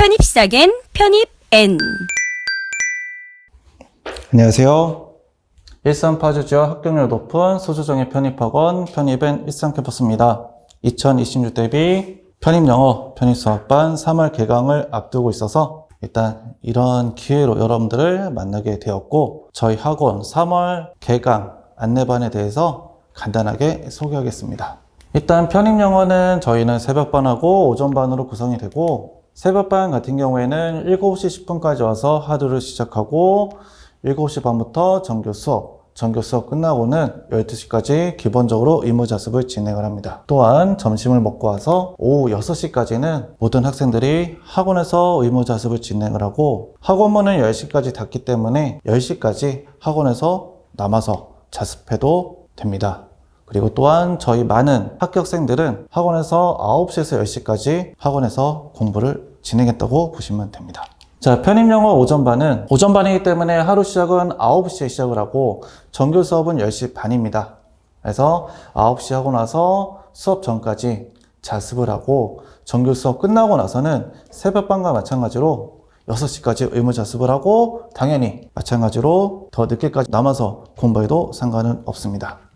편입사겐 편입N 안녕하세요. 일산 파주 지역 합격률 높은 소주정의 편입학원 편입엔 일산 캠퍼스입니다. 2026 대비 편입 영어, 편입 수학반 3월 개강을 앞두고 있어서 일단 이런 기회로 여러분들을 만나게 되었고 저희 학원 3월 개강 안내반에 대해서 간단하게 소개하겠습니다. 일단 편입 영어는 저희는 새벽반하고 오전반으로 구성이 되고 새벽반 같은 경우에는 7시 10분까지 와서 하루를 시작하고 7시 반부터 정규 수업, 정규 수업 끝나고는 12시까지 기본적으로 의무 자습을 진행을 합니다. 또한 점심을 먹고 와서 오후 6시까지는 모든 학생들이 학원에서 의무 자습을 진행을 하고 학원문은 10시까지 닫기 때문에 10시까지 학원에서 남아서 자습해도 됩니다. 그리고 또한 저희 많은 합격생들은 학원에서 9시에서 10시까지 학원에서 공부를 진행했다고 보시면 됩니다. 자, 편입영어 오전반은 오전반이기 때문에 하루 시작은 9시에 시작을 하고 정규 수업은 10시 반입니다. 그래서 9시 하고 나서 수업 전까지 자습을 하고 정규 수업 끝나고 나서는 새벽반과 마찬가지로 6시까지 의무 자습을 하고 당연히 마찬가지로 더 늦게까지 남아서 공부해도 상관은 없습니다.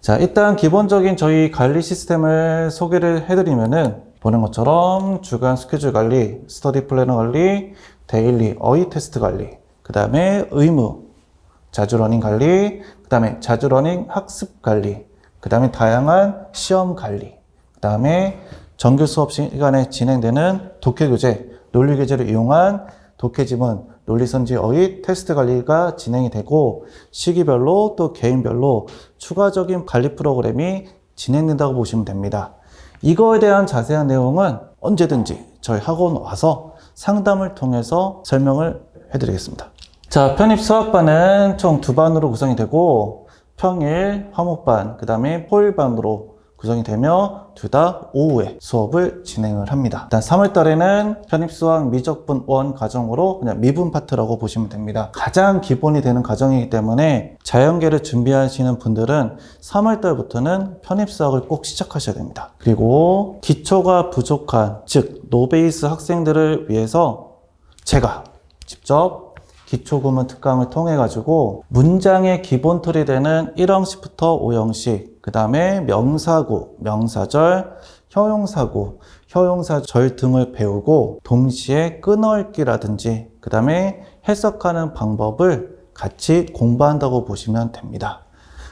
자, 일단 기본적인 저희 관리 시스템을 소개를 해드리면은 보는 것처럼 주간 스케줄 관리, 스터디 플래너 관리, 데일리 어휘 테스트 관리, 그 다음에 의무, 자주 러닝 관리, 그 다음에 자주 러닝 학습 관리, 그 다음에 다양한 시험 관리, 그 다음에 정규 수업 시간에 진행되는 독해 교재, 논리 교재를 이용한 독해 지문, 논리선지 어휘 테스트 관리가 진행이 되고 시기별로 또 개인별로 추가적인 관리 프로그램이 진행된다고 보시면 됩니다. 이거에 대한 자세한 내용은 언제든지 저희 학원 와서 상담을 통해서 설명을 해드리겠습니다. 자, 편입 수학반은 총 두 반으로 구성이 되고 평일, 화목반, 그 다음에 토일반으로 구성이 되며 둘 다 오후에 수업을 진행을 합니다. 일단 3월 달에는 편입수학 미적분 원 과정으로 그냥 미분 파트라고 보시면 됩니다. 가장 기본이 되는 과정이기 때문에 자연계를 준비하시는 분들은 3월 달부터는 편입수학을 꼭 시작하셔야 됩니다. 그리고 기초가 부족한 즉 노베이스 학생들을 위해서 제가 직접 기초구문 특강을 통해 가지고 문장의 기본 틀이 되는 1형식부터 5형식, 그 다음에 명사구, 명사절, 효용사구, 효용사절 등을 배우고 동시에 끊어읽기라든지 그 다음에 해석하는 방법을 같이 공부한다고 보시면 됩니다.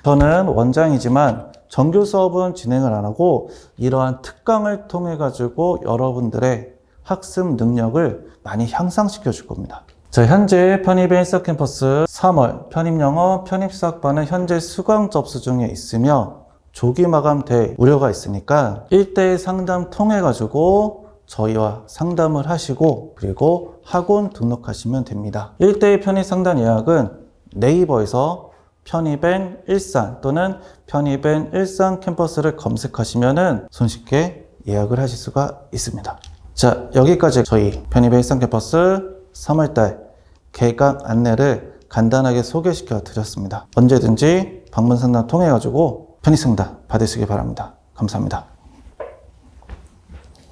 저는 원장이지만 정규 수업은 진행을 안 하고 이러한 특강을 통해 가지고 여러분들의 학습 능력을 많이 향상시켜 줄 겁니다. 자, 현재 편입의 일사 캠퍼스 3월 편입 영어 편입 수학반은 현재 수강 접수 중에 있으며 조기 마감될 우려가 있으니까 1대1 상담 통해 가지고 저희와 상담을 하시고 그리고 학원 등록하시면 됩니다. 1대1 편입 상담 예약은 네이버에서 편입엔 일산 또는 편입엔 일산 캠퍼스를 검색하시면은 손쉽게 예약을 하실 수가 있습니다. 자, 여기까지 저희 편입의 일산 캠퍼스 3월달 개강 안내를 간단하게 소개시켜 드렸습니다. 언제든지 방문 상담 통해 가지고 편입 상담 받으시기 바랍니다. 감사합니다.